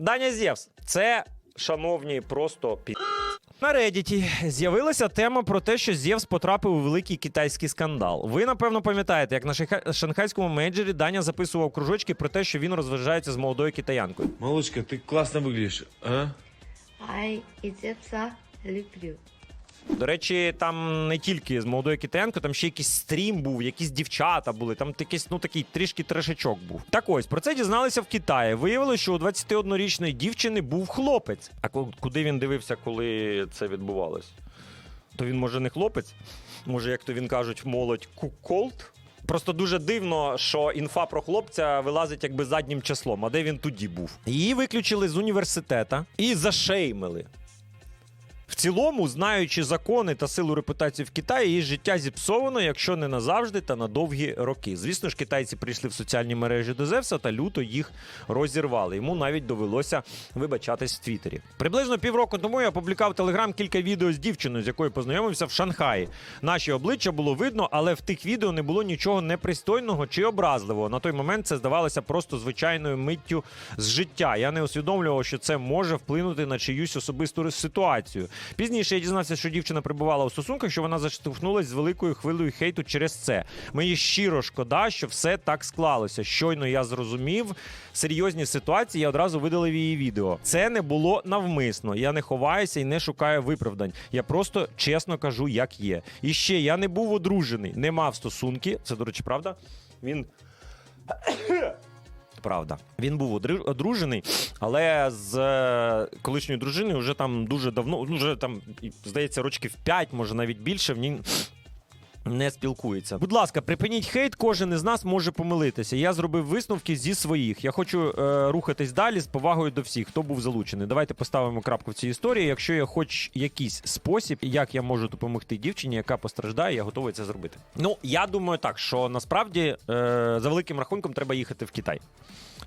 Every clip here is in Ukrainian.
Даня Зевс. Це, шановні, просто пі. На Reddit з'явилася тема про те, що Зевс потрапив у великий китайський скандал. Ви, напевно, пам'ятаєте, як на шиха- шанхайському менеджері Даня записував кружочки про те, що він розважається з молодою китаянкою. Малышка, ты классно выглядишь, а? I Ицепса люблю. До речі, там не тільки з молодою китаянкою, там ще якийсь стрім був, якісь дівчата були, там якийсь, ну такий трішки трешачок був. Так ось про це дізналися в Китаї. Виявилося, що у 21-річної дівчини був хлопець. А ку- куди він дивився, коли це відбувалось? То він може не хлопець? Може, як то він кажуть, молодь куколд? Просто дуже дивно, що інфа про хлопця вилазить якби заднім числом. А де він тоді був? Її виключили з університета і зашеймили. В цілому, знаючи закони та силу репутації в Китаї, її життя зіпсовано, якщо не назавжди та на довгі роки. Звісно ж, китайці прийшли в соціальні мережі до Зевса та люто їх розірвали. Йому навіть довелося вибачатись в Твіттері. Приблизно півроку тому я опублікував в Телеграм кілька відео з дівчиною, з якою познайомився в Шанхаї. Наші обличчя було видно, але в тих відео не було нічого непристойного чи образливого. На той момент це здавалося просто звичайною миттю з життя. Я не усвідомлював, що це може вплинути на чиюсь особисту ситуацію. Пізніше я дізнався, що дівчина перебувала у стосунках, що вона заштовхнулась з великою хвилею хейту через це. Мені щиро шкода, що все так склалося. Щойно я зрозумів серйозні ситуації, я одразу видалив її відео. Це не було навмисно. Я не ховаюся і не шукаю виправдань. Я просто чесно кажу, як є. І ще я не був одружений, не мав стосунки. Це, до речі, правда. Він Правда, він був одружений, але з е, колишньою дружиною вже там дуже давно, ну вже там здається, рочків 5, може навіть більше. В ній не спілкується. Будь ласка, припиніть хейт. Кожен із нас може помилитися. Я зробив висновки зі своїх. Я хочу е, рухатись далі з повагою до всіх, хто був залучений. Давайте поставимо крапку в цій історії. Якщо є хоч якийсь спосіб, як я можу допомогти дівчині, яка постраждає, я готовий це зробити. Ну я думаю, так що насправді е, за великим рахунком треба їхати в Китай.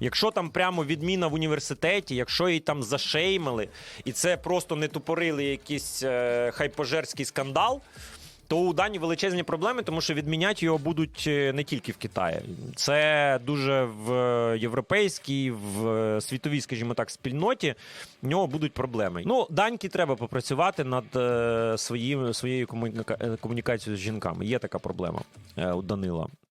Якщо там прямо відміна в університеті, якщо її там зашеймили, і це просто не тупорили якийсь е, хайпожерський скандал. То у Дані величезні проблеми, тому що відміняти його будуть е, не тільки в Китаї. Це дуже в європейській, в е, світовій, скажімо так, спільноті. В нього будуть проблеми. Ну, Даньки треба попрацювати над е, своїм, своєю е, комунікацією з жінками. Є така проблема е, у Данила.